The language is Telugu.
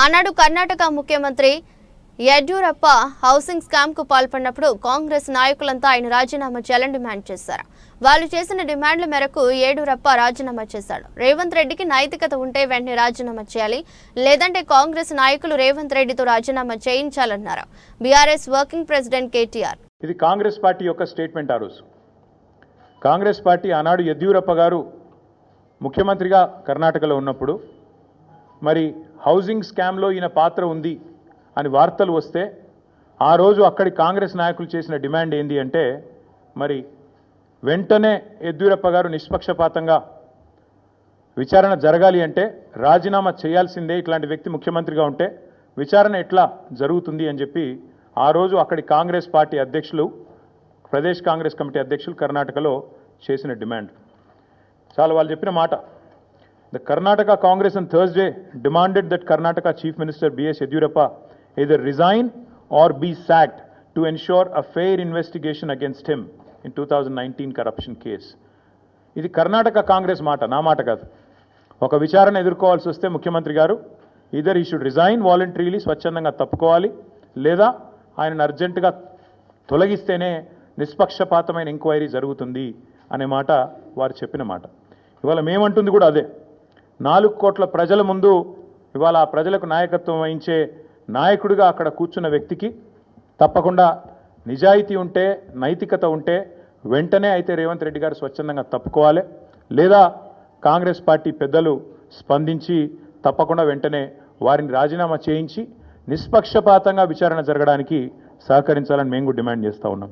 ఆనాడు కర్ణాటక ముఖ్యమంత్రి యడ్యూరప్ప హౌసింగ్ స్కామ్కు పాల్పడినప్పుడు కాంగ్రెస్ నాయకులంతా ఆయన రాజీనామా చేయాలని డిమాండ్ చేశారు. వాళ్ళు చేసిన డిమాండ్ల మేరకు యేడూరప్ప రాజీనామా చేశాడు. రేవంత్ రెడ్డికి నైతికత ఉంటే వెంటనే రాజీనామా చేయాలి లేదంటే కాంగ్రెస్ నాయకులు రేవంత్ రెడ్డితో రాజీనామా చేయించాలన్నారు. BRS working president KTR. ఇది కాంగ్రెస్ పార్టీ యొక్క స్టేట్మెంట్ ఆ రోజు. కాంగ్రెస్ పార్టీ ఆనాడు యడ్యూరప్ప గారు ముఖ్యమంత్రిగా కర్ణాటకలో ఉన్నప్పుడు మరి హౌసింగ్ స్కామ్లో ఈయన పాత్ర ఉంది అని వార్తలు వస్తే ఆ రోజు అక్కడి కాంగ్రెస్ నాయకులు చేసిన డిమాండ్ ఏంది అంటే మరి వెంటనే యద్యూరప్ప గారు నిష్పక్షపాతంగా విచారణ జరగాలి అంటే రాజీనామా చేయాల్సిందే ఇట్లాంటి వ్యక్తి ముఖ్యమంత్రిగా ఉంటే విచారణ ఎట్లా జరుగుతుంది అని చెప్పి ఆ రోజు అక్కడి కాంగ్రెస్ పార్టీ అధ్యక్షులు ప్రదేశ్ కాంగ్రెస్ కమిటీ అధ్యక్షులు కర్ణాటకలో చేసిన డిమాండ్. చాలా వాళ్ళు చెప్పిన మాట. The Karnataka Congress on Thursday demanded that Karnataka Chief Minister B.S. Resign either resign or be sacked to ensure a fair investigation against him in 2019 corruption case. ఇది కర్ణాటక కాంగ్రెస్ మాట నా మాట కాదు ఒక విచారణ ఎదుర్కోవాల్సి వస్తే ముఖ్యమంత్రి గారు ఇదర్ ఈ షుడ్ రిజైన్ వాలంటరీలీ స్వచ్ఛందంగా తప్పుకోవాలి లేదా ఆయనను అర్జెంటుగా తొలగిస్తేనే నిష్పక్షపాతమైన ఎంక్వైరీ జరుగుతుంది అనే మాట వారు చెప్పిన మాట ఇవాళ మేమంటుంది కూడా అదే నాలుగు కోట్ల ప్రజల ముందు ఇవాళ ఆ ప్రజలకు నాయకత్వం వహించే నాయకుడిగా అక్కడ కూర్చున్న వ్యక్తికి తప్పకుండా నిజాయితీ ఉంటే నైతికత ఉంటే వెంటనే అయితే రేవంత్ రెడ్డి గారు స్వచ్ఛందంగా తప్పుకోవాలి. లేదా కాంగ్రెస్ పార్టీ పెద్దలు స్పందించి తప్పకుండా వెంటనే వారిని రాజీనామా చేయించి నిష్పక్షపాతంగా విచారణ జరగడానికి సహకరించాలని మేము కూడా డిమాండ్ చేస్తూ ఉన్నాం.